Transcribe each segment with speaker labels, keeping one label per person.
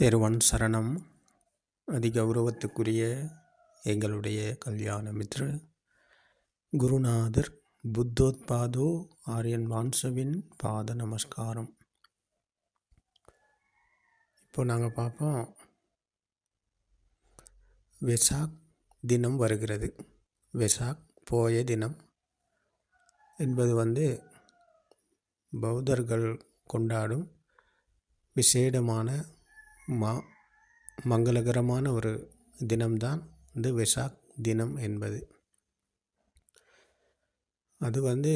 Speaker 1: தெருவன் சரணம். அதிகௌரவத்துக்குரிய எங்களுடைய கல்யாண மித்ரு. குருநாதர் புத்தோத்பாதோ ஆரியன் வான்சவின் பாத நமஸ்காரம். இப்போ நாங்கள் பார்ப்போம் வெசாக் தினம் வருகிறது. வெசாக் போய தினம் என்பது வந்து பௌத்தர்கள் கொண்டாடும் விசேடமான மா மங்களகரமான ஒரு தினம்தான் இந்த வெசாக் தினம் என்பது. அது வந்து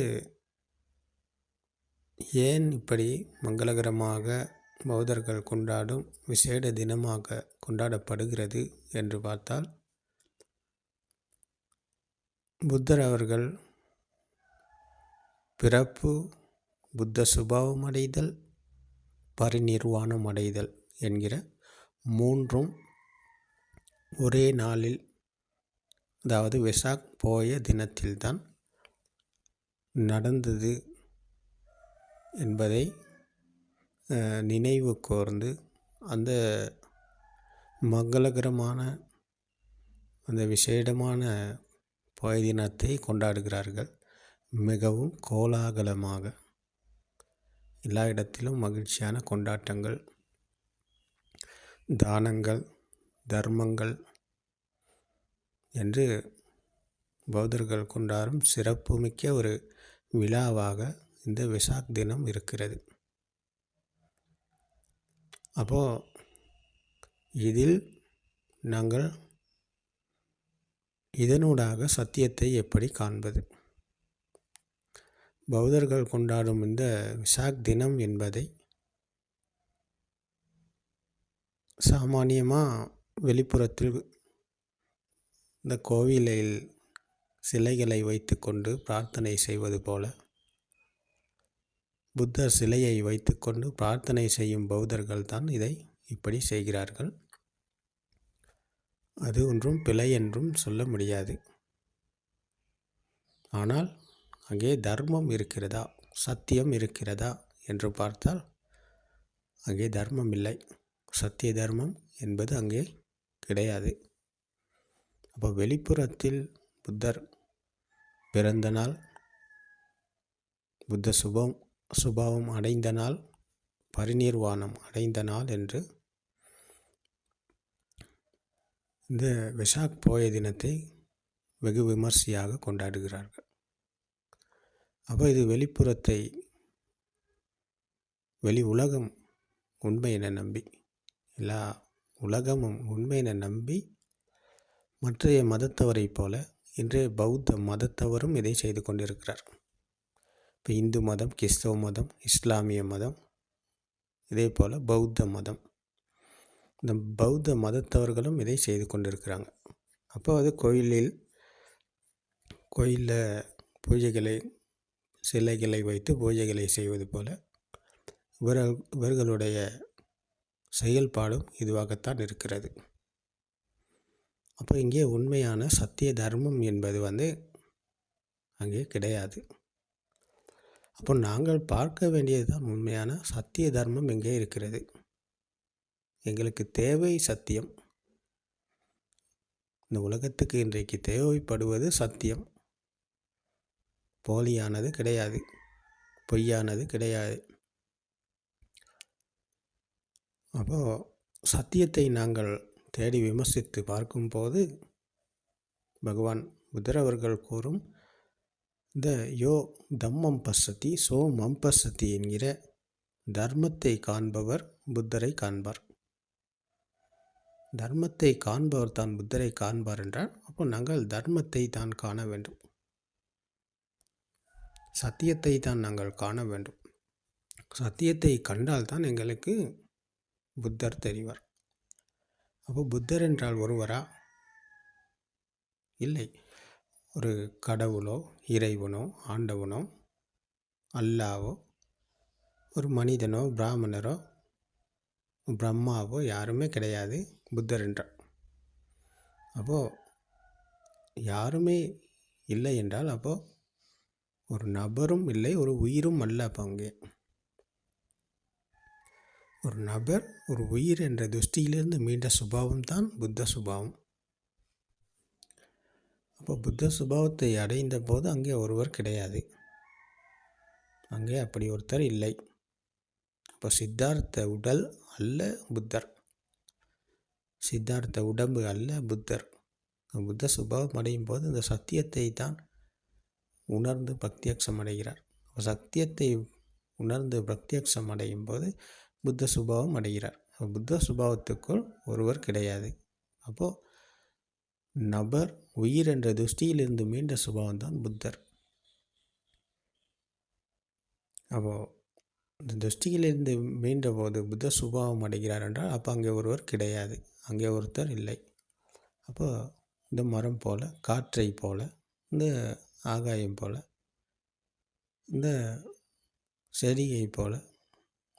Speaker 1: ஏன் இப்படி மங்களகரமாக பௌத்தர்கள் கொண்டாடும் விசேட தினமாக கொண்டாடப்படுகிறது என்று பார்த்தால் புத்தர் அவர்கள் பிறப்பு புத்த சுபாவம் அடைதல் பரிநிர்வாணம் அடைதல் என்கிற மூன்றும் ஒரே நாளில் அதாவது வெசாக் போய தினத்தில்தான் நடந்தது என்பதை நினைவு கோர்ந்து அந்த மங்களகரமான அந்த விசேடமான போய தினத்தை கொண்டாடுகிறார்கள். மிகவும் கோலாகலமாக எல்லா இடத்திலும் மகிழ்ச்சியான கொண்டாட்டங்கள் தானங்கள் தர்மங்கள் என்று பௌத்தர்கள் கொண்டாடும் சிறப்புமிக்க ஒரு விழாவாக இந்த விசாக் தினம் இருக்கிறது. அப்போது இதில் நாங்கள் இதனூடாக சத்தியத்தை எப்படி காண்பது? பௌத்தர்கள் கொண்டாடும் இந்த விசாக் தினம் என்பதை சாமானியமாக வெளிப்புறத்தில் இந்த கோவிலில் சிலைகளை வைத்துக்கொண்டு பிரார்த்தனை செய்வது போல புத்தர் சிலையை வைத்துக்கொண்டு பிரார்த்தனை செய்யும் பௌத்தர்கள் தான் இதை இப்படி செய்கிறார்கள். அது ஒன்றும் பிழை என்றும் சொல்ல முடியாது. ஆனால் அங்கே தர்மம் இருக்கிறதா சத்தியம் இருக்கிறதா என்று பார்த்தால் அங்கே தர்மம் இல்லை. சத்திய தர்மம் என்பது அங்கே கிடையாது. அப்போ வெளிப்புறத்தில் புத்தர் பிறந்த நாள் புத்த சுபம் சுபாவம் அடைந்த நாள் பரிநிர்வாணம் அடைந்த நாள் என்று இந்த விசாக் போய தினத்தை வெகு விமர்சையாக கொண்டாடுகிறார்கள். அப்போ இது வெளிப்புறத்தை வெளி உலகம் உண்மை என நம்பி எல்லா உலகமும் உண்மையினை நம்பி மற்றைய மதத்தவரைப் போல இன்றைய பௌத்த மதத்தவரும் இதை செய்து கொண்டிருக்கிறார். இப்போ இந்து மதம் கிறிஸ்தவ மதம் இஸ்லாமிய மதம் இதே போல் பௌத்த மதம். இந்த பௌத்த மதத்தவர்களும் இதை செய்து கொண்டிருக்கிறாங்க. அப்போ அது கோயிலில் கோயிலில் பூஜைகளை சிலைகளை வைத்து பூஜைகளை செய்வது போல் இவர்கள் இவர்களுடைய செயல்பாடும் இதுவாகத்தான் இருக்கிறது. அப்போ இங்கே உண்மையான சத்திய தர்மம் என்பது வந்து அங்கே கிடையாது. அப்போ நாங்கள் பார்க்க வேண்டியது தான் உண்மையான சத்திய தர்மம் எங்கே இருக்கிறது? எங்களுக்கு தேவை சத்தியம். இந்த உலகத்துக்கு இன்றைக்கு தேவைப்படுவது சத்தியம். போலியானது கிடையாது. பொய்யானது கிடையாது. அப்போது சத்தியத்தை நாங்கள் தேடி விமர்சித்து பார்க்கும்போது பகவான் புத்தர் அவர்கள் கூறும் இந்த யோ தம்மம் பசதி சோ மம் பசதி என்கிற தர்மத்தை காண்பவர் புத்தரை காண்பார். தர்மத்தை காண்பவர் தான் புத்தரை காண்பார் என்றால் அப்போ நாங்கள் தர்மத்தை தான் காண வேண்டும். சத்தியத்தை தான் நாங்கள் காண வேண்டும். சத்தியத்தை கண்டால் தான் எங்களுக்கு புத்தர் தெரிவர். அப்போ புத்தர் என்றால் ஒருவரா? இல்லை. ஒரு கடவுளோ இறைவனோ ஆண்டவனோ அல்லாவோ ஒரு மனிதனோ பிராமணரோ பிரம்மாவோ யாருமே கிடையாது புத்தர் என்றார் அப்போது யாருமே இல்லை என்றால் அப்போது ஒரு நபரும் இல்லை ஒரு உயிரும் அல்ல அப்போ அங்கே. ஒரு நபர் ஒரு உயிர் என்ற துஷ்டியிலிருந்து மீண்ட சுபாவம் தான் புத்த சுபாவம். அப்போ புத்த சுபாவத்தை அடைந்த போது அங்கே ஒருவர் கிடையாது. அங்கே அப்படி ஒருத்தர் இல்லை. அப்போ சித்தார்த்த உடல் அல்ல புத்தர். சித்தார்த்த உடம்பு அல்ல புத்தர். புத்த சுபாவம் அடையும் போது இந்த சத்தியத்தை தான் உணர்ந்து பக்தியக்ஷம் அடைகிறார். சத்தியத்தை உணர்ந்து பிரத்யக்ஷம் அடையும் போது புத்த சுபாவம் அடைகிறார். புத்த சுபாவத்துக்குள் ஒருவர் கிடையாது. அப்போது நபர் உயிர் என்ற துஷ்டியிலிருந்து மீண்ட சுபாவம் தான் புத்தர். அப்போது இந்த துஷ்டியிலிருந்து மீண்ட போது புத்த சுபாவம் அடைகிறார் என்றால் அப்போ அங்கே ஒருவர் கிடையாது. அங்கே ஒருத்தர் இல்லை. அப்போ இந்த மரம் போல் காற்றை போல இந்த ஆகாயம் போல் இந்த செடியை போல்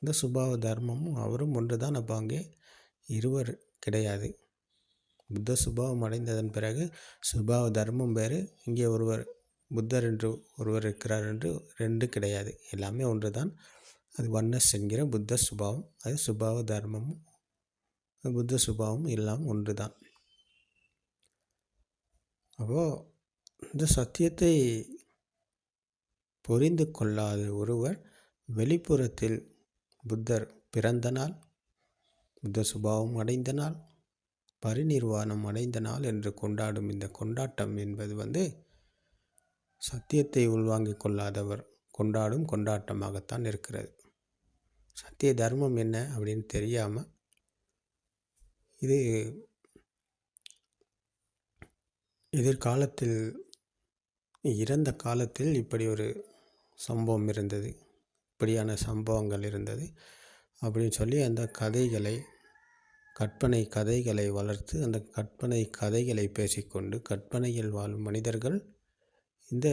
Speaker 1: இந்த சுபாவ தர்மமும் அவரும் ஒன்று தான் அப்போ அங்கே இருவர் கிடையாது. புத்த சுபாவம் அடைந்ததன் பிறகு சுபாவ தர்மம் வேறு இங்கே ஒருவர் புத்தர் என்று ஒருவர் இருக்கிறார் என்று ரெண்டு கிடையாது. எல்லாமே ஒன்று தான் அது வண்ணஸ் என்கிற புத்த சுபாவம். அது சுபாவ தர்மமும் புத்த சுபாவம் எல்லாம் ஒன்று தான் அப்போது இந்த சத்தியத்தை புரிந்து கொள்ளாத ஒருவர் வெளிப்புறத்தில் புத்தர் பிறந்த நாள் புத்த சுபாவம் அடைந்த நாள் பரிநிர்வாணம் அடைந்த நாள் என்று கொண்டாடும் இந்த கொண்டாட்டம் என்பது வந்து சத்தியத்தை உள்வாங்கிக் கொள்ளாதவர் கொண்டாடும் கொண்டாட்டமாகத்தான் இருக்கிறது. சத்திய தர்மம் என்ன அப்படின்னு தெரியாமல் இது எதிர்காலத்தில் இறந்த காலத்தில் இப்படி ஒரு சம்பவம் இருந்தது. இப்படியான சம்பவங்கள் இருந்தது. அப்படின்னு சொல்லி அந்த கதைகளை கற்பனை கதைகளை வளர்த்து அந்த கற்பனை கதைகளை பேசிக்கொண்டு கற்பனையில் வாழும் மனிதர்கள் இந்த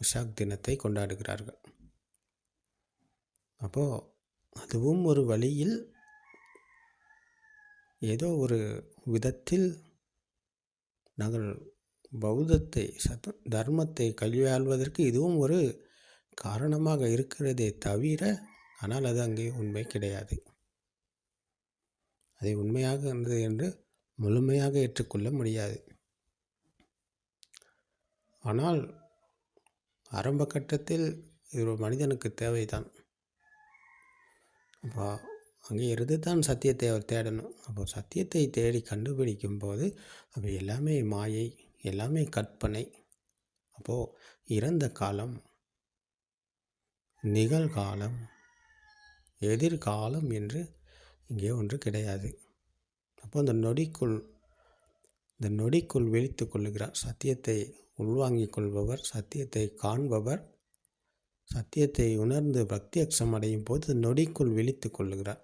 Speaker 1: உஷாக் தினத்தை கொண்டாடுகிறார்கள். அப்போது அதுவும் ஒரு வழியில் ஏதோ ஒரு விதத்தில் நாங்கள் பௌத்தத்தை சத் தர்மத்தை கையாள்வதற்கு இதுவும் ஒரு காரணமாக இருக்கிறதே தவிர ஆனால் அது அங்கே உண்மை கிடையாது. அதை உண்மையாக இருந்தது என்று முழுமையாக ஏற்றுக்கொள்ள முடியாது. ஆனால் ஆரம்ப கட்டத்தில் இது ஒரு மனிதனுக்கு தேவைதான். அப்போ அங்கே இருந்து தான் சத்தியத்தை அவர் தேடணும். அப்போ சத்தியத்தை தேடி கண்டுபிடிக்கும் போது அப்போ எல்லாமே மாயை எல்லாமே கற்பனை. அப்போது இறந்த காலம் நிகழ்காலம் எதிர்காலம் என்று இங்கே ஒன்று கிடையாது. அப்போ அந்த நொடிக்குள் இந்த நொடிக்குள் விழித்து கொள்ளுகிறார். சத்தியத்தை உள்வாங்கிக் கொள்பவர் சத்தியத்தை காண்பவர் சத்தியத்தை உணர்ந்து பிரத்யக்ஷம் அடையும் போது நொடிக்குள் விழித்து கொள்ளுகிறார்.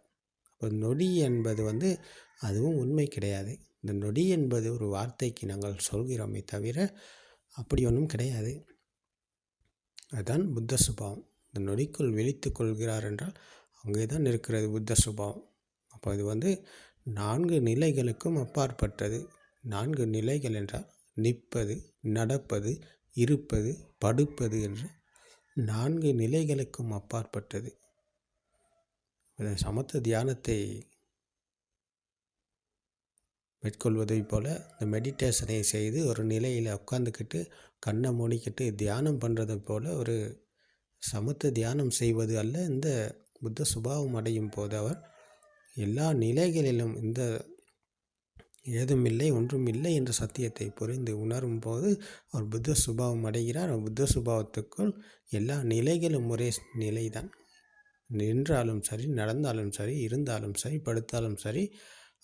Speaker 1: அப்போ நொடி என்பது வந்து அதுவும் உண்மை கிடையாது. இந்த நொடி என்பது ஒரு வார்த்தைக்கு நாங்கள் சொல்கிறோமே தவிர அப்படி ஒன்றும் கிடையாது. அதுதான் புத்த சுபாவம். இந்த நொடிக்குள் விழித்து கொள்கிறார் என்றால் அங்கே தான் இருக்கிறது புத்த சுபாவம். அப்போ இது வந்து நான்கு நிலைகளுக்கும் அப்பாற்பட்டது. நான்கு நிலைகள் என்றால் நிற்பது நடப்பது இருப்பது படுப்பது என்று நான்கு நிலைகளுக்கும் அப்பாற்பட்டது. சமத்த தியானத்தை மேற்கொள்வதை போல் இந்த மெடிடேஷனை செய்து ஒரு நிலையில் உட்காந்துக்கிட்டு கண்ணை மூடிக்கிட்டு தியானம் பண்ணுறது போல் ஒரு சமத்த தியானம் செய்வது அல்ல. இந்த புத்த சுபாவம் அடையும் போது அவர் எல்லா நிலைகளிலும் இந்த ஏதுமில்லை ஒன்றுமில்லை என்ற சத்தியத்தை புரிந்து உணரும் போது அவர் புத்த சுபாவம் அடைகிறார். புத்த சுபாவத்துக்குள் எல்லா நிலைகளும் ஒரே நிலைதான். நின்றாலும் சரி நடந்தாலும் சரி இருந்தாலும் சரி படுத்தாலும் சரி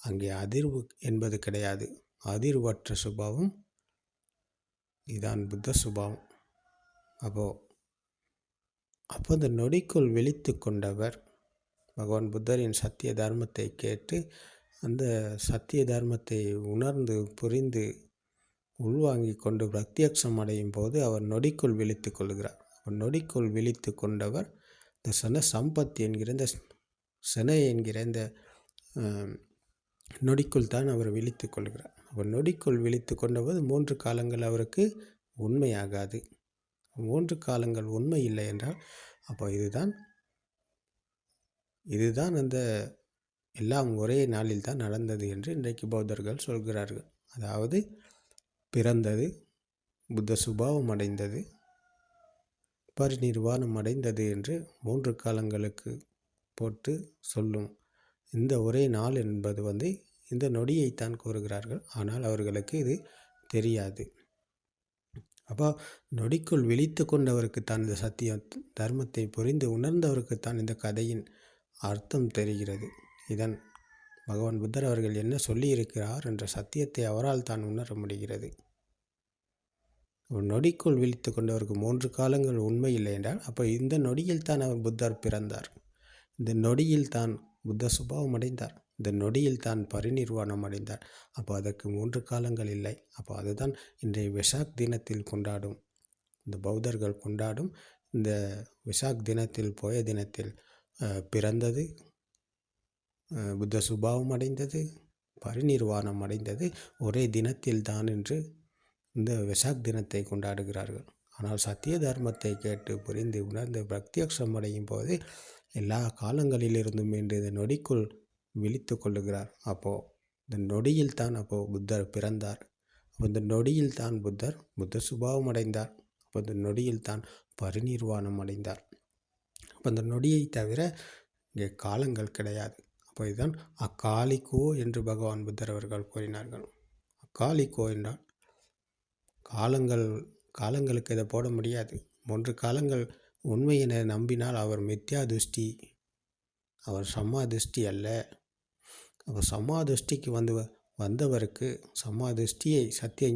Speaker 1: அங்கே அதிர்வு என்பது கிடையாது. அதிர்வற்ற சுபாவம். இதான் புத்த சுபாவம். அப்போது அப்போ நொடிக்குள் விழித்து கொண்டவர். பகவான் புத்தரின் சத்திய தர்மத்தை கேட்டு அந்த சத்திய தர்மத்தை உணர்ந்து புரிந்து உள்வாங்கி கொண்டு பிரத்யக்ஷம் அடையும் போது அவர் நொடிக்குள் விழித்து கொள்கிறார். அவர் நொடிக்குள் விழித்து கொண்டவர் இந்த சன சம்பத் என்கிற இந்த சென என்கிற இந்த நொடிக்குள் தான் அவர் விழித்து கொள்கிறார். அவர் நொடிக்குள் விழித்து கொண்டபோது மூன்று காலங்கள் அவருக்கு உண்மையாகாது. மூன்று காலங்கள் உண்மை இல்லை என்றால் அப்போ இதுதான் இதுதான் அந்த எல்லாம் ஒரே நாளில் தான் நடந்தது என்று இன்றைக்கு பௌத்தர்கள் சொல்கிறார்கள். அதாவது பிறந்தது புத்த சுபாவம் அடைந்தது பரிநிர்வாணம் அடைந்தது என்று மூன்று காலங்களுக்கு போட்டு சொல்லும் இந்த ஒரே நாள் என்பது வந்து இந்த நொடியைத்தான் கூறுகிறார்கள். ஆனால் அவர்களுக்கு இது தெரியாது. அப்போ நொடிக்குள் விழித்து கொண்டவருக்குத்தான் இந்த சத்திய தர்மத்தை புரிந்து உணர்ந்தவருக்குத்தான் இந்த கதையின் அர்த்தம் தெரிகிறது. இதன் பகவான் புத்தர் அவர்கள் என்ன சொல்லியிருக்கிறார் என்ற சத்தியத்தை அவரால் தான் உணர முடிகிறது. நொடிக்குள் விழித்து கொண்டவருக்கு மூன்று காலங்கள் உண்மை இல்லை என்றால் அப்போ இந்த நொடியில் தான் அவர் புத்தர் பிறந்தார். இந்த நொடியில் தான் புத்த சுபாவம் அடைந்தார். இந்த நொடியில் தான் பரிநிர்வாணம் அடைந்தார். அப்போ அதற்கு மூன்று காலங்கள் இல்லை. அப்போ அதுதான் இன்றைய விசாக் தினத்தில் கொண்டாடும். இந்த பௌத்தர்கள் கொண்டாடும் இந்த விசாக் தினத்தில் போய தினத்தில் பிறந்தது புத்த சுபாவம் அடைந்தது பரிநிர்வாணம் அடைந்தது. ஒரே தினத்தில் தான் என்று இந்த விசாக் தினத்தை கொண்டாடுகிறார்கள். ஆனால் சத்திய தர்மத்தை கேட்டு புரிந்து உணர்ந்து பிரத்யக்ஷம் அடையும் போது எல்லா காலங்களிலிருந்தும் இன்று இந்த நொடிக்குள் விழித்து கொள்ளுகிறார். அப்போது இந்த நொடியில் தான் அப்போது புத்தர் பிறந்தார். அப்போ இந்த நொடியில் தான் புத்தர் புத்த சுபாவம் அடைந்தார். அப்போ இந்த நொடியில் தான் பரிநிர்வாணம் அடைந்தார். அப்போ இந்த நொடியை தவிர இங்கே காலங்கள் கிடையாது. அப்போ இதுதான் அக்காலிக்கோ என்று பகவான் புத்தர் அவர்கள் கூறினார்கள். அக்காலிக்கோ என்றால் காலங்கள் காலங்களுக்கு இதை போட முடியாது. மூன்று காலங்கள் உண்மை என நம்பினால் அவர் மித்யா துஷ்டி அவர் சமாதிஷ்டி அல்ல. அவர் சமாதிஷ்டிக்கு திருஷ்டிக்கு வந்து வந்தவருக்கு சமாதிஷ்டியை சத்திய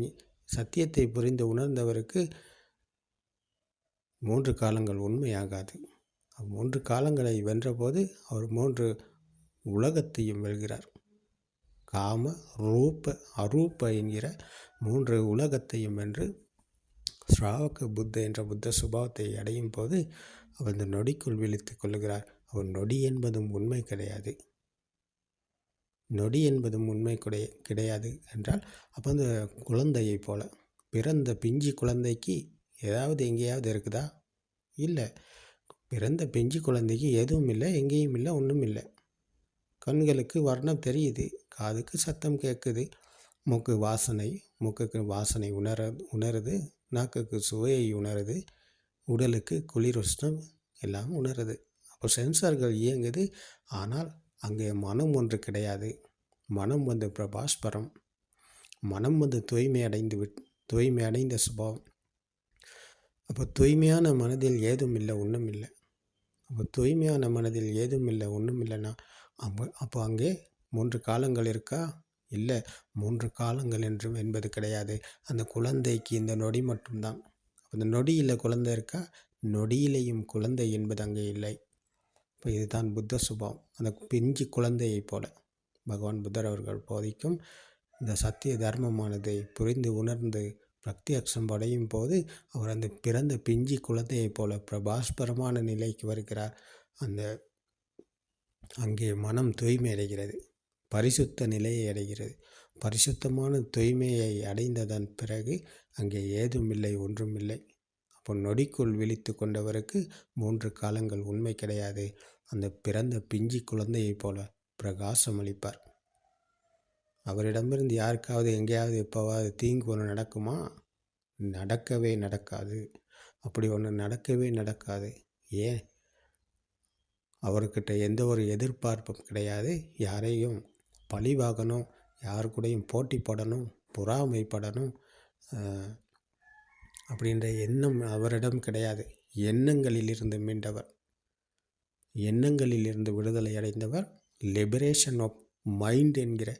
Speaker 1: சத்தியத்தை புரிந்து உணர்ந்தவருக்கு மூன்று காலங்கள் உண்மையாகாது. மூன்று காலங்களை வென்றபோது அவர் மூன்று உலகத்தையும் வெல்கிறார். காம ரூப அரூப என்கிற மூன்று உலகத்தையும் வென்று ஸ்ராவக புத்த என்ற புத்த சுபாவத்தை அடையும் போது அவர் இந்த நொடிக்குள் விழித்து கொள்கிறார் ஒரு நொடி என்பதும் உண்மை கிடையாது. நொடி என்பதும் உண்மை கிடை கிடையாது என்றால் அப்போ அந்த குழந்தையை போல பிறந்த பிஞ்சி குழந்தைக்கு ஏதாவது எங்கேயாவது இருக்குதா? இல்லை. பிறந்த பிஞ்சு குழந்தைக்கு எதுவும் இல்லை எங்கேயும் இல்லை ஒன்றும் இல்லை. கண்களுக்கு வர்ணம் தெரியுது காதுக்கு சத்தம் கேட்குது மூக்கு வாசனை மூக்குக்கு வாசனை உணர உணருது நாக்குக்கு சுவையை உணருது உடலுக்கு குளிர் உஷ்ணம் எல்லாம் உணருது. அப்போ சென்சார்கள் இயங்குது. ஆனால் அங்கே மனம் ஒன்று கிடையாது. மனம் வந்து பிரபாஸ்பரம். மனம் வந்து தூய்மை அடைந்து விட் தூய்மை அடைந்த சுபாவம். அப்போ தூய்மையான மனதில் ஏதும் இல்லை ஒன்றும் இல்லை. அப்போ தூய்மையான மனதில் ஏதும் இல்லை ஒன்றும் இல்லைன்னா அப்போ அப்போ அங்கே மூன்று காலங்கள் இருக்கா? இல்லை. மூன்று காலங்கள் என்றும் என்பது கிடையாது. அந்த குழந்தைக்கு இந்த நொடி மட்டும்தான். அந்த நொடியில் குழந்தை இருக்கா? நொடியிலையும் குழந்தை என்பது அங்கே இல்லை. இப்போ இதுதான் புத்த சுபாவம். அந்த பிஞ்சு குழந்தையைப் போல பகவான் புத்தர் அவர்கள் போதிக்கும் இந்த சத்திய தர்மமானதை புரிந்து உணர்ந்து பிரத்யக்ஷம் அடையும் போது அவர் அந்த பிறந்த பிஞ்சி குழந்தையைப் போல பிரபாஸ்பரமான நிலைக்கு வருகிறார். அந்த அங்கே மனம் தூய்மை அடைகிறது. பரிசுத்த நிலையை அடைகிறது. பரிசுத்தமான தூய்மையை அடைந்ததன் பிறகு அங்கே ஏதுமில்லை ஒன்றுமில்லை. அப்போ நொடிக்குள் விழித்து கொண்டவருக்கு மூன்று காலங்கள் உண்மை கிடையாது. அந்த பிறந்த பிஞ்சி குழந்தையைப் போல பிரகாசம் அளிப்பார். அவரிடமிருந்து யாருக்காவது எங்கேயாவது எப்போவாவது தீங்கு ஒன்று நடக்குமா? நடக்கவே நடக்காது. அப்படி ஒன்று நடக்கவே நடக்காது. ஏன்? அவர்கிட்ட எந்த ஒரு எதிர்பார்ப்பும் கிடையாது. யாரையும் பழிவாகணும் யார் கூடயும் போட்டி போடணும் பொறாமைப்படணும் அப்படின்ற எண்ணம் அவரிடம் கிடையாது. எண்ணங்களிலிருந்து மீண்டவர். எண்ணங்களிலிருந்து விடுதலை அடைந்தவர் லிபரேஷன் ஆஃப் மைண்ட் என்கிற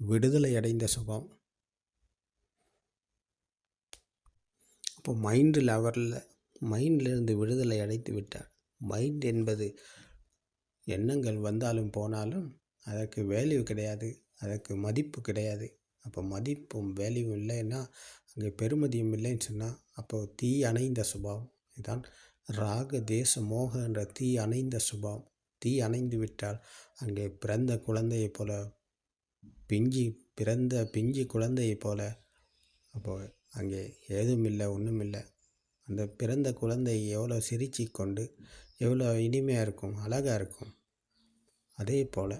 Speaker 1: விடுதலை அடைந்த சுபாவம் அப்போ மைண்டில் அவரில் மைண்டிலிருந்து விடுதலை அடைத்து விட்டார். மைண்ட் என்பது எண்ணங்கள் வந்தாலும் போனாலும் அதற்கு வேல்யூ கிடையாது. அதற்கு மதிப்பு கிடையாது. அப்போ மதிப்பும் வேல்யூவும் இல்லைன்னா அங்கே பெருமதியும் இல்லைன்னு சொன்னால் அப்போது தீ அணைந்த சுபாவம். இதுதான் ராக தேச மோக என்ற தீ அணைந்த சுபாவம். தீ அணைந்து விட்டால் அங்கே பிறந்த குழந்தையைப் போல பிஞ்சி பிறந்த பிஞ்சு குழந்தையைப் போல அப்போது அங்கே ஏதும் இல்லை ஒன்றும் இல்லை அந்த பிறந்த குழந்தை எவ்வளோ சிரிச்சு கொண்டு எவ்வளோ இனிமையாக இருக்கும் அழகாக இருக்கும். அதே போல்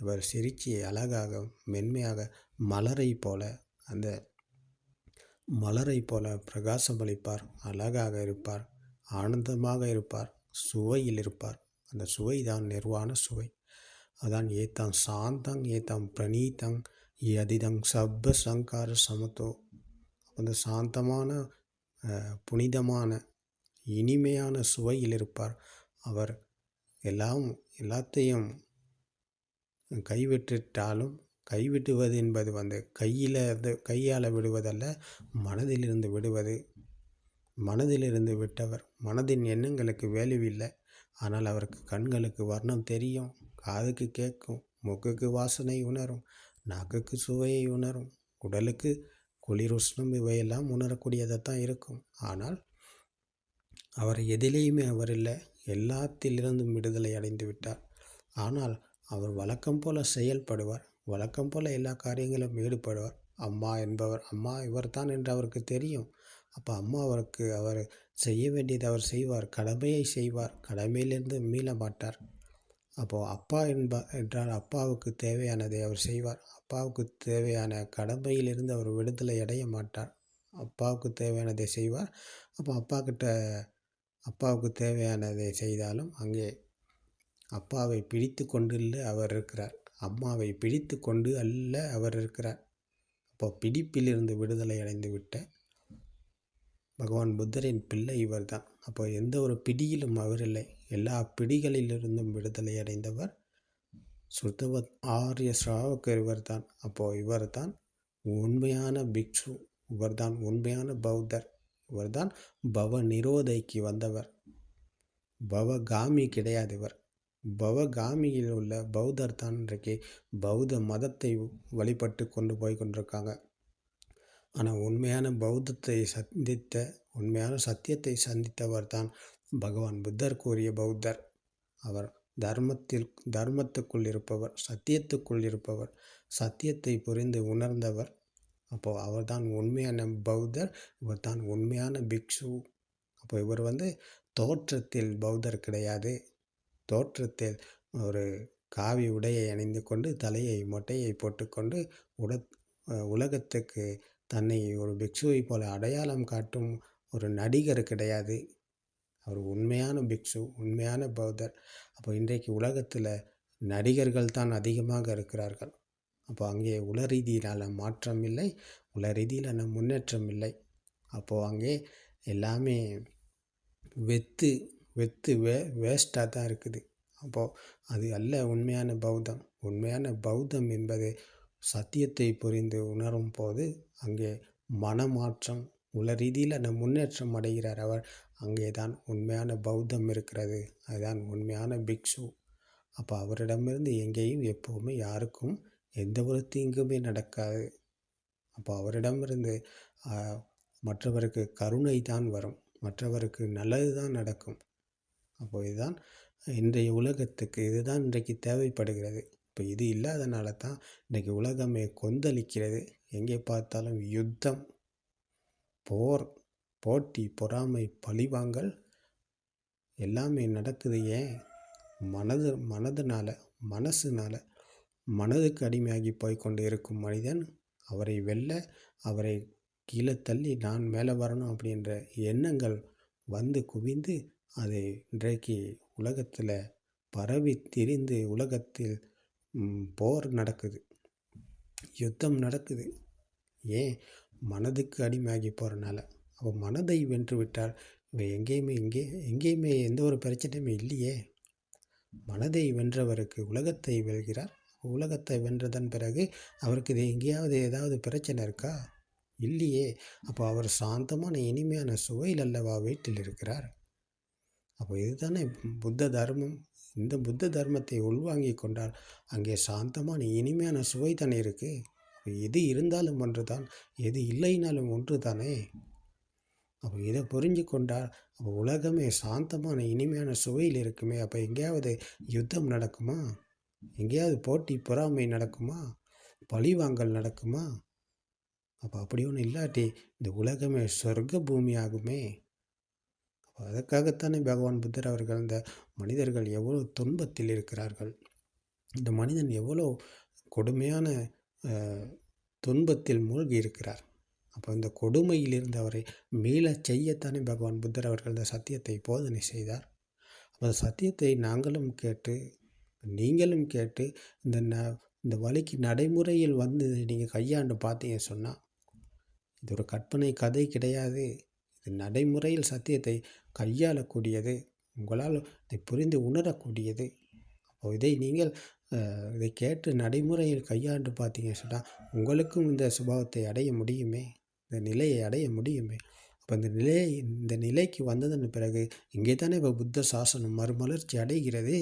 Speaker 1: இவர் சிரிச்சி அழகாக மென்மையாக மலரை போல அந்த மலரை போல பிரகாசமளிப்பார் அழகாக இருப்பார். ஆனந்தமாக இருப்பார் சுவையில் இருப்பார். அந்த சுவை தான் நிர்வாண சுவை. அதான் ஏத்தாம் சாந்தங் ஏத்தாம் பிரணீதங் யதிதங் சப்ப சங்கார சமத்தோ. அந்த சாந்தமான புனிதமான இனிமையான சுவையில் இருப்பார். அவர் எல்லாம் எல்லாத்தையும் கைவிட்டுட்டாலும் கைவிட்டுவது என்பது வந்து கையில் கையால் விடுவதல்ல மனதிலிருந்து விடுவது மனதிலிருந்து விட்டவர். மனதின் எண்ணங்களுக்கு வேல்யூவில்லை ஆனால் அவருக்கு கண்களுக்கு வர்ணம் தெரியும். காதுக்கு கேட்கும். மூக்குக்கு வாசனை உணரும். நாக்குக்கு சுவையை உணரும். உடலுக்கு குளிர் உஷ்ணம் இவையெல்லாம் உணரக்கூடியதாக தான் இருக்கும். ஆனால் அவர் எதிலேயுமே அவர் இல்லை. எல்லாத்திலிருந்தும் விடுதலை அடைந்து விட்டார். ஆனால் அவர் வழக்கம் போல செயல்படுவார். வழக்கம் போல எல்லா காரியங்களும் ஈடுபடுவார். அம்மா என்பவர் அம்மா இவர் தான் என்று அவருக்கு தெரியும். அப்போ அம்மா அவருக்கு அவர் செய்ய வேண்டியதை அவர் செய்வார். கடமையை செய்வார். கடமையிலிருந்து மீள மாட்டார். அப்போது அப்பா என்பா என்றால் அப்பாவுக்கு தேவையானதை அவர் செய்வார். அப்பாவுக்கு தேவையான கடமையிலிருந்து அவர் விடுதலை அடைய மாட்டார். அப்பாவுக்கு தேவையானதை செய்வார். அப்போ அப்பா கிட்ட அப்பாவுக்கு தேவையானதை செய்தாலும் அங்கே அப்பாவை பிடித்து கொண்டு இல்லை அவர் இருக்கிறார். அம்மாவை பிடித்து கொண்டு அல்ல அவர் இருக்கிறார். அப்போ பிடிப்பிலிருந்து விடுதலை அடைந்து விட்ட பகவான் புத்தரின் பிள்ளை இவர் தான் அப்போ எந்த ஒரு பிடியிலும் அவர் இல்லை. எல்லா பிடிகளிலிருந்தும் விடுதலை அடைந்தவர் சுத்தவ ஆரிய ஸ்ராவகர் இவர் தான் அப்போது இவர் தான் உண்மையான பிக்ஷு இவர் தான் உண்மையான பௌத்தர் இவர் தான் பவ நிரோதைக்கு வந்தவர். பவகாமி கிடையாது இவர். பவகாமியில் உள்ள பௌத்தர் தான் இன்றைக்கு பௌத்த மதத்தை வழிபட்டு கொண்டு போய் கொண்டிருக்காங்க. ஆனால் உண்மையான பௌத்தத்தை சந்தித்த உண்மையான சத்தியத்தை சந்தித்தவர் தான் பகவான் புத்தர் கூறிய பௌத்தர். அவர் தர்மத்தில் தர்மத்துக்குள் இருப்பவர் சத்தியத்துக்குள் இருப்பவர் சத்தியத்தை புரிந்து உணர்ந்தவர். அப்போது அவர் தான் உண்மையான பௌத்தர் இவர் தான் உண்மையான பிக்ஷு. அப்போ இவர் வந்து தோற்றத்தில் பௌத்தர் கிடையாது. தோற்றத்தில் ஒரு காவி உடையை அணிந்து கொண்டு தலையை மொட்டையை போட்டுக்கொண்டு உட உலகத்துக்கு தன்னை ஒரு பிக்ஷுவை போல அடையாளம் காட்டும் ஒரு நடிகர் கிடையாது. அவர் உண்மையான பிக்ஷு உண்மையான பௌத்தர். அப்போ இன்றைக்கு உலகத்தில் நடிகர்கள் தான் அதிகமாக இருக்கிறார்கள். அப்போ அங்கே உல ரீதியிலான மாற்றம் இல்லை உல ரீதியிலான முன்னேற்றம் இல்லை. அப்போது அங்கே எல்லாமே வெத்து வெத்து வே வேஸ்ட்டாக தான் இருக்குது. அப்போது அது அல்ல உண்மையான பௌத்தம். உண்மையான பௌத்தம் என்பது சத்தியத்தை புரிந்து உணரும் போது அங்கே மனமாற்றம் உள்ள ரீதியில் முன்னேற்றம் அடைகிறார். அவர் அங்கே தான் உண்மையான பௌத்தம் இருக்கிறது. அதுதான் உண்மையான பிக்ஷு. அப்போ அவரிடமிருந்து எங்கேயும் எப்போவுமே யாருக்கும் எந்த ஒரு தீங்குமே நடக்காது. அப்போ அவரிடமிருந்து மற்றவருக்கு கருணை தான் வரும். மற்றவருக்கு நல்லது தான் நடக்கும். அப்போ இதுதான் இன்றைய உலகத்துக்கு இதுதான் இன்றைக்கு தேவைப்படுகிறது. இப்போ இது இல்லாதனால தான் இன்றைக்கி உலகமே கொந்தளிக்கிறது. எங்கே பார்த்தாலும் யுத்தம் போர் போட்டி பொறாமை பழிவாங்கல் எல்லாமே நடக்குது ஏன்? மனது மனதுனால மனசுனால மனதுக்கு அடிமையாகி போய்கொண்டு இருக்கும் மனிதன் அவரை வெல்ல அவரை கீழே தள்ளி நான் மேலே வரணும் அப்படின்ற எண்ணங்கள் வந்து குவிந்து அதை இன்றைக்கு உலகத்தில் பரவி திரிந்து உலகத்தில் போர் நடக்குது. யுத்தம் நடக்குது. ஏன்? மனதுக்கு அடிமையாகி போகிறனால அப்போ மனதை வென்று விட்டால் இவன் எங்கேயுமே எங்கே எங்கேயுமே எந்த ஒரு பிரச்சனையுமே இல்லையே. மனதை வென்றவருக்கு உலகத்தை வெல்கிறார். உலகத்தை வென்றதன் பிறகு அவருக்கு இது எங்கேயாவது ஏதாவது பிரச்சனை இருக்கா? இல்லையே. அப்போ அவர் சாந்தமான இனிமையான சுவையில் அல்லவா வீட்டில் இருக்கிறார்? அப்போ இதுதானே புத்த தர்மம். இந்த புத்த தர்மத்தை உள்வாங்கி கொண்டால் அங்கே சாந்தமான இனிமையான சுவை தானே இருக்குது எது இருந்தாலும் ஒன்று தான் எது இல்லைனாலும் ஒன்று தானே அப்போ இதை புரிஞ்சு கொண்டால் அப்போ உலகமே சாந்தமான இனிமையான சுவையில் இருக்குமே அப்போ எங்கேயாவது யுத்தம் நடக்குமா? எங்கேயாவது போட்டி பொறாமை நடக்குமா? பழிவாங்கல் நடக்குமா? அப்போ அப்படி ஒன்றும் இல்லாட்டி இந்த உலகமே சொர்க்க பூமி ஆகுமே? அதற்காகத்தானே பகவான் புத்தர் அவர்கள் இந்த மனிதர்கள் எவ்வளோ துன்பத்தில் இருக்கிறார்கள்? இந்த மனிதன் எவ்வளோ கொடுமையான துன்பத்தில் மூழ்கி இருக்கிறார். அப்போ இந்த கொடுமையிலிருந்து அவரை மீளச் செய்யத்தானே பகவான் புத்தர் அவர்கள் இந்த சத்தியத்தை போதனை செய்தார். அப்போ அந்த சத்தியத்தை நாங்களும் கேட்டு நீங்களும் கேட்டு இந்த ந இந்த வழிக்கு நடைமுறையில் வந்து நீங்கள் கையாண்டு பார்த்தீங்க சொன்னால் இது ஒரு கற்பனை கதை கிடையாது. இது நடைமுறையில் சத்தியத்தை கையாளக்கூடியது. உங்களால் இதை புரிந்து உணரக்கூடியது. அப்போ இதை நீங்கள் இதை கேட்டு நடைமுறையில் கையாண்டு பார்த்தீங்க சொன்னால் உங்களுக்கும் இந்த சுபாவத்தை அடைய முடியுமே? இந்த நிலையை அடைய முடியுமே? அப்போ இந்த நிலையை இந்த நிலைக்கு வந்ததன் பிறகு இங்கே தானே இப்போ புத்த சாசனம் மறுமலர்ச்சி அடைகிறது?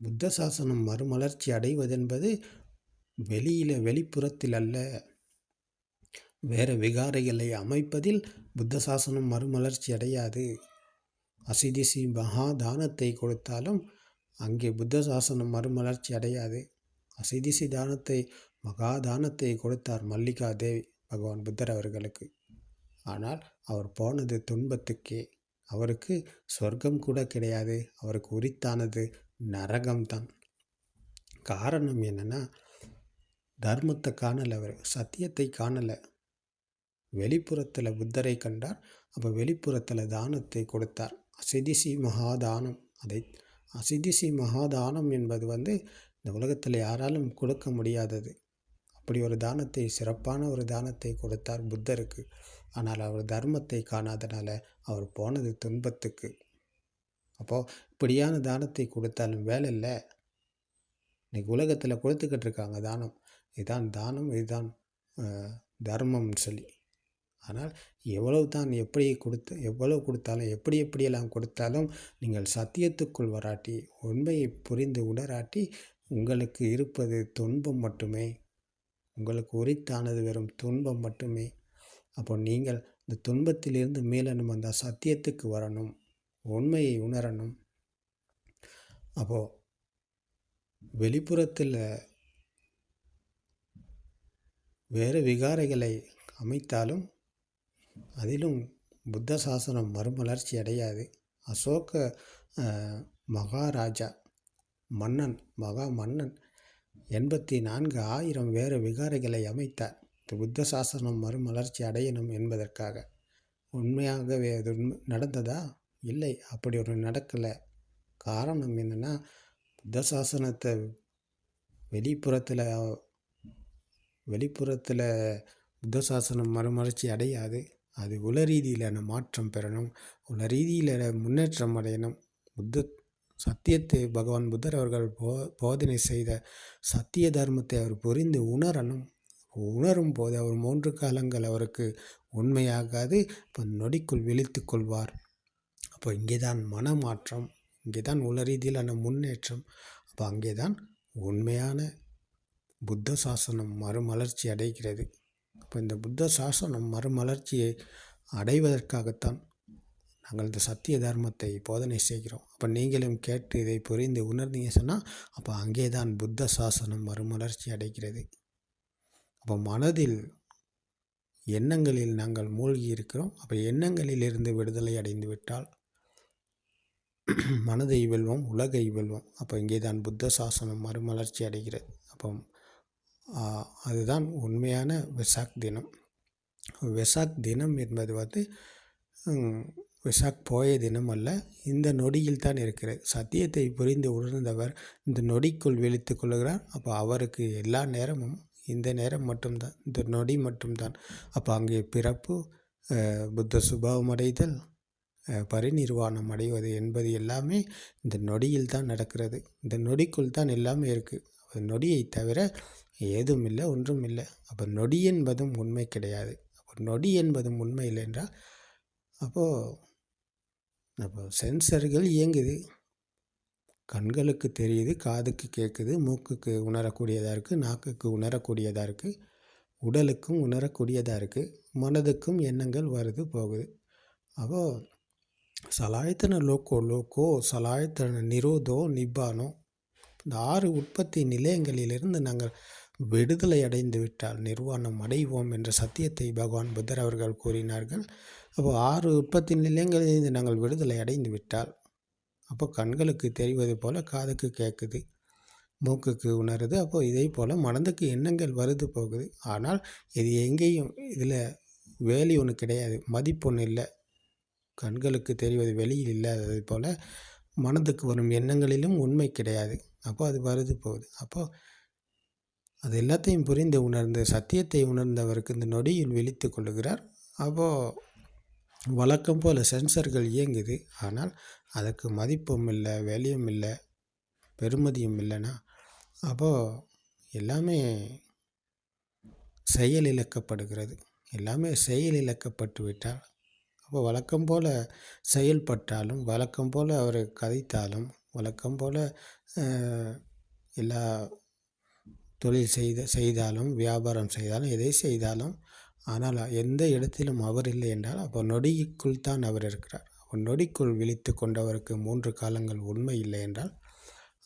Speaker 1: புத்த சாசனம் மறுமலர்ச்சி அடைவதென்பது வெளியில் வெளிப்புறத்தில் அல்ல. வேறு விகாரைகளை அமைப்பதில் புத்த சாசனம் மறுமலர்ச்சி அடையாது. அசிதிசி மகா தானத்தை கொடுத்தாலும் அங்கே புத்த சாசனம் மறுமலர்ச்சி அடையாது. அசிதிசி தானத்தை மகா தானத்தை கொடுத்தார் மல்லிகா தேவி பகவான் புத்தர் அவர்களுக்கு. ஆனால் அவர் போனது துன்பத்துக்கே. அவருக்கு சொர்க்கம் கூட கிடையாது. அவருக்கு உரித்தானது நரகம்தான். காரணம் என்னென்னா தர்மத்தை காணலை அவர் சத்தியத்தை காணலை. வெளிப்புறத்தில் புத்தரை கண்டார். அப்போ வெளிப்புறத்தில் தானத்தை கொடுத்தார். அசிதிசி மகாதானம். அதை அசிதிசி மகாதானம் என்பது வந்து இந்த உலகத்தில் யாராலும் கொடுக்க முடியாதது. அப்படி ஒரு தானத்தை சிறப்பான ஒரு தானத்தை கொடுத்தார் புத்தருக்கு. ஆனால் அவர் தர்மத்தை காணாதனால அவர் போனது துன்பத்துக்கு. அப்போது இப்படியான தானத்தை கொடுத்தாலும் வேலை இல்லை. இன்றைக்கி உலகத்தில் கொடுத்துக்கிட்டு இருக்காங்க தானம். இதுதான் தானம் இதுதான் தர்மம்னு சொல்லி. ஆனால் எவ்வளவு தான் எப்படி கொடுத்து எவ்வளவு கொடுத்தாலும் எப்படி எப்படியெல்லாம் கொடுத்தாலும் நீங்கள் சத்தியத்துக்குள் வராட்டி உண்மையை புரிந்து உணராட்டி உங்களுக்கு இருப்பது துன்பம் மட்டுமே. உங்களுக்கு உரித்தானது வெறும் துன்பம் மட்டுமே. அப்போ நீங்கள் இந்த துன்பத்திலிருந்து மீளணும் அந்த சத்தியத்துக்கு வரணும் உண்மையை உணரணும். அப்போது வெளிப்புறத்தில் வேறு விகாரைகளை அமைத்தாலும் அதிலும் புத்த சாசனம் மறுமலர்ச்சி அடையாது. அசோக மகாராஜா மன்னன் மகா மன்னன் எண்பத்தி நான்கு ஆயிரம் வேறு விகாரைகளை அமைத்தார். இந்த புத்த சாசனம் மறுமலர்ச்சி அடையணும் என்பதற்காக. உண்மையாகவே அது உண்மை நடந்ததா? இல்லை அப்படி ஒரு நடக்கலை. காரணம் என்னென்னா புத்த சாசனத்தை வெளிப்புறத்தில் வெளிப்புறத்தில் புத்த சாசனம் மறுமலர்ச்சி அடையாது. அது உள ரீதியிலான மாற்றம் பெறணும்? உள ரீதியில் முன்னேற்றம் அடையணும்? புத்த சத்தியத்தை பகவான் புத்தர் அவர்கள் போ போதனை செய்த சத்திய தர்மத்தை அவர் புரிந்து உணரணும். உணரும் போது அவர் மூன்று காலங்கள் அவருக்கு உண்மையாகாது. இப்போ நொடிக்குள் விழித்து கொள்வார். அப்போ இங்கே தான் மனமாற்றம் இங்கே தான் உள ரீதியிலான முன்னேற்றம். அப்போ அங்கே தான் உண்மையான புத்த சாசனம் மறுமலர்ச்சி அடைகிறது. அப்போ இந்த புத்த சாசனம் மறுமலர்ச்சியை அடைவதற்காகத்தான் நாங்கள் இந்த சத்திய தர்மத்தை போதனை செய்கிறோம். அப்போ நீங்களும் கேட்டு இதை புரிந்து உணர்ந்தீங்க சொன்னால் அப்போ அங்கே தான் புத்த சாசனம் மறுமலர்ச்சி அடைகிறது. அப்போ மனதில் எண்ணங்களில் நாங்கள் மூழ்கி இருக்கிறோம். அப்போ எண்ணங்களில் இருந்து விடுதலை அடைந்து விட்டால் மனதை வெல்வோம் உலகை வெல்வோம் அப்போ இங்கே தான் புத்த சாசனம் மறுமலர்ச்சி அடைகிறது. அப்போ அதுதான் உண்மையான வெசாக் தினம். வெசாக் தினம் என்பது வந்து விசாக் போய தினம் அல்ல இந்த நொடியில் தான் இருக்கிறது. சத்தியத்தை புரிந்து உணர்ந்தவர் இந்த நொடிக்குள் விழித்து கொள்கிறார். அப்போ அவருக்கு எல்லா நேரமும் இந்த நேரம் மட்டும்தான் இந்த நொடி மட்டும்தான். அப்போ அங்கே பிறப்பு புத்த சுபாவம் அடைதல் பரிநிர்வாணம் அடைவது என்பது எல்லாமே இந்த நொடியில் தான் நடக்கிறது. இந்த நொடிக்குள் தான் எல்லாமே இருக்குது நொடியை தவிர ஏதும் இல்லை ஒன்றும் இல்லை. அப்போ நொடி என்பதும் உண்மை கிடையாது. அப்போ நொடி என்பதும் உண்மை இல்லை என்றால் அப்போது அப்போ சென்சர்கள் இயங்குது. கண்களுக்கு தெரியுது காதுக்கு கேட்குது மூக்குக்கு உணரக்கூடியதாக இருக்குது நாக்குக்கு உணரக்கூடியதாக இருக்குது உடலுக்கும் உணரக்கூடியதாக இருக்குது மனதுக்கும் எண்ணங்கள் வருது போகுது. அப்போது சலாயத்தன லோக்கோ லோக்கோ சலாயத்தன நிரோதோ நிப்பானோ இந்த ஆறு உற்பத்தி நிலையங்களிலிருந்து நாங்கள் விடுதலை அடைந்து விட்டால் நிர்வாணம் அடைவோம் என்ற சத்தியத்தை பகவான் புத்தர் அவர்கள் கூறினார்கள். அப்போ ஆறு உற்பத்தி நிலையங்களிலிருந்து நாங்கள் விடுதலை அடைந்து விட்டால் அப்போ கண்களுக்கு தெரிவது போல காதுக்கு கேட்குது மூக்குக்கு உணருது. அப்போது இதே போல் மனதுக்கு எண்ணங்கள் வருது போகுது. ஆனால் இது எங்கேயும் இதில் வேலி ஒன்று கிடையாது மதிப்பு ஒன்று இல்லை. கண்களுக்கு தெரிவது வெளியில் இல்லாதது போல் மனதுக்கு வரும் எண்ணங்களிலும் உண்மை கிடையாது. அப்போ அது வருது போகுது. அப்போது அது எல்லாத்தையும் புரிந்து உணர்ந்து சத்தியத்தை உணர்ந்தவருக்கு இந்த நொடியில் விழித்து கொள்ளுகிறார். அப்போது வழக்கம் போல் சென்சர்கள் இயங்குது. ஆனால் அதுக்கு மதிப்பும் இல்லை வேலையும் இல்லை பெருமதியும் இல்லைன்னா அப்போது எல்லாமே செயல் இழக்கப்படுகிறது. எல்லாமே செயல் இழக்கப்பட்டு விட்டால் அப்போ வழக்கம் போல் செயல்பட்டாலும் வழக்கம் போல் அவர் கதைத்தாலும் வழக்கம் போல் எல்லா தொழில் செய்த செய்தாலும் வியாபாரம் செய்தாலும் எதை செய்தாலும் ஆனால் எந்த இடத்திலும் அவர் இல்லை என்றால் அப்போ நொடிக்குள் தான் அவர் இருக்கிறார். அப்போ நொடிக்குள் விழித்து கொண்டவருக்கு மூன்று காலங்கள் உண்மை இல்லை என்றால்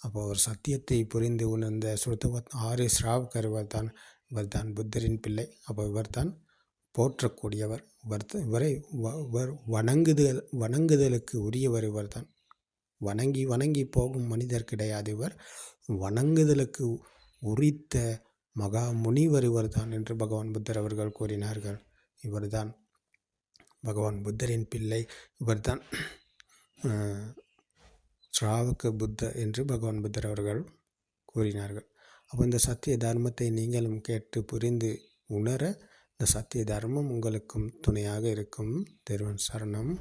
Speaker 1: அப்போ அவர் சத்தியத்தை புரிந்து உணர்ந்த சுத்தவத் ஆரிய ஸ்ராவ்கர் இவர் தான் இவர் தான் புத்தரின் பிள்ளை. அப்போ இவர் தான் போற்றக்கூடியவர். இவர் இவரை இவர் வணங்குதல் வணங்குதலுக்கு உரியவர் இவர் தான். வணங்கி வணங்கி போகும் மனிதர் கிடையாது இவர். வணங்குதலுக்கு உரித்த மகா முனிவர் இவர்தான் என்று பகவான் புத்தர் அவர்கள் கூறினார்கள். இவர்தான் பகவான் புத்தரின் பிள்ளை. இவர்தான் ஸ்ராவக புத்த என்று பகவான் புத்தர் அவர்கள் கூறினார்கள். அப்போ இந்த சத்திய தர்மத்தை நீங்களும் கேட்டு புரிந்து உணர இந்த சத்திய தர்மம் உங்களுக்கும் துணையாக இருக்கும். தெருவன் சரணம்.